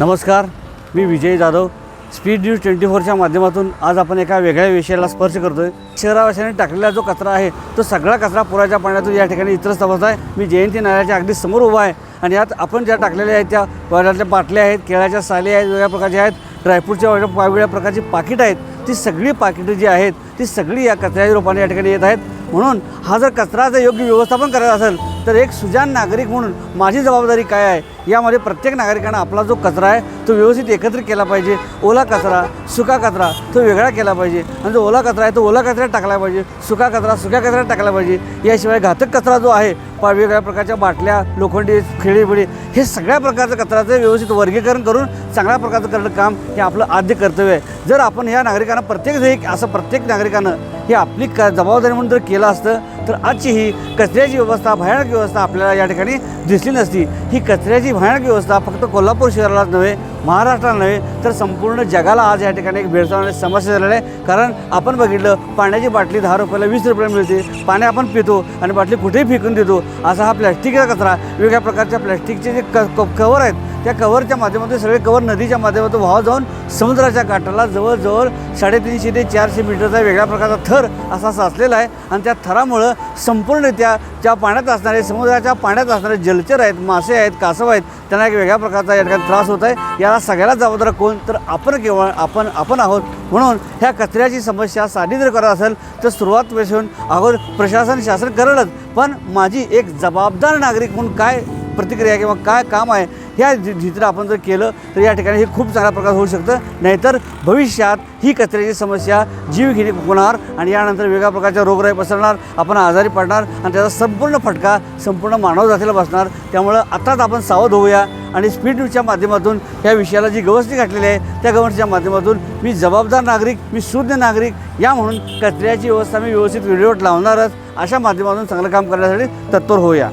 नमस्कार मी Vijay Jadhav. Speed news twenty फोरच्या माध्यमातून आज आपण एका वेगळ्या विषयाला स्पर्श करतो आहे शहरावाशाने टाकलेला जो कचरा आहे तो सगळा कचरा पुराच्या पाण्यातून या ठिकाणी इतरच तपासत आहे. मी जयंती नाल्याच्या अगदी समोर उभा आहे आणि यात आपण ज्या टाकलेल्या आहेत त्या वाड्यातल्या बाटल्या आहेत केळ्याच्या साली आहेत वेगळ्या प्रकारच्या आहेत ड्रायफ्रूटच्या वेगळ्या वेगळ्या प्रकारची पाकिटं आहेत ती सगळी पाकिटं जी आहेत ती सगळी या कचऱ्याच्या रूपाने या ठिकाणी येत आहेत. म्हणून हा जर कचराचं योग्य व्यवस्थापन करायचं असेल तर एक सुजान नागरिक म्हणून माझी जबाबदारी काय आहे यामध्ये प्रत्येक नागरिकांना आपला जो कचरा आहे तो व्यवस्थित एकत्रित केला पाहिजे. ओला कचरा सुका कचरा तो वेगळा केला पाहिजे. आणि जो ओला कचरा आहे तो ओला कचऱ्यात टाकला पाहिजे. सुका कचरा सुक्या कचऱ्यात टाकला पाहिजे. याशिवाय घातक कचरा जो आहे पा वेगवेगळ्या प्रकारच्या बाटल्या लोखंडी खेळीबिडी हे सगळ्या प्रकारचं कचऱ्याचं व्यवस्थित वर्गीकरण करून चांगल्या प्रकारचं करणं काम हे आपलं आद्य कर्तव्य आहे. जर आपण ह्या नागरिकांना प्रत्येक जरी असं प्रत्येक नागरिकानं हे आपली क जबाबदारी म्हणून जर केलं असतं तर आजची ही कचऱ्याची व्यवस्था भयानक व्यवस्था आपल्याला या ठिकाणी दिसली नसती. ही कचऱ्याची भयानक व्यवस्था फक्त कोल्हापूर शहरालाच नव्हे महाराष्ट्राला नव्हे तर संपूर्ण जगाला आज या ठिकाणी एक भेडसावण्याची समस्या झालेली आहे. कारण आपण बघितलं पाण्याची बाटली दहा रुपयाला वीस रुपयाला मिळते. पाणी आपण पितो आणि बाटली कुठेही फेकून देतो. असा हा प्लॅस्टिकचा कचरा वेगळ्या प्रकारच्या प्लॅस्टिकचे जे क क- कवर आहेत त्या कव्हरच्या माध्यमातून सगळे कवर नदीच्या माध्यमातून वाहत जाऊन समुद्राच्या काठाला जवळजवळ साडेतीनशे ते चारशे मीटरचा वेगळ्या प्रकारचा थर असा साचलेला आहे. आणि त्या थरामुळं संपूर्णरित्या ज्या पाण्यात असणारे समुद्राच्या पाण्यात असणारे जलचर आहेत मासे आहेत कासव आहेत त्यांना एक वेगळ्या प्रकारचा या ठिकाणी त्रास होत आहे. याला सगळ्याला जबाबदार कोण? तर आपण केवळ आपण आपण आहोत. म्हणून ह्या कचऱ्याची समस्या साधी जर करत असेल तर सुरुवात पासून अगोदर प्रशासन शासन करेलच. पण माझी एक जबाबदार नागरिक म्हणून काय प्रतिक्रिया किंवा काय काम आहे ह्या जिथं आपण जर केलं तर या ठिकाणी हे खूप चांगला प्रकार होऊ शकतं. नाहीतर भविष्यात ही कचऱ्याची समस्या जीवघेणी होणार आणि यानंतर वेगळ्या प्रकारच्या रोगराई पसरणार आपण आजारी पडणार आणि त्याचा संपूर्ण फटका संपूर्ण मानव जातीला बसणार. त्यामुळं आताच आपण सावध होऊया. आणि स्पीड न्यूजच्या माध्यमातून या विषयाला जी गवसणी घातलेली आहे त्या गवसणीच्या माध्यमातून मी जबाबदार नागरिक मी शुद्ध नागरिक या म्हणून कचऱ्याची व्यवस्था मी व्यवस्थित विल्हेवाट लावणारच अशा माध्यमातून चांगलं काम करण्यासाठी तत्पर होऊया.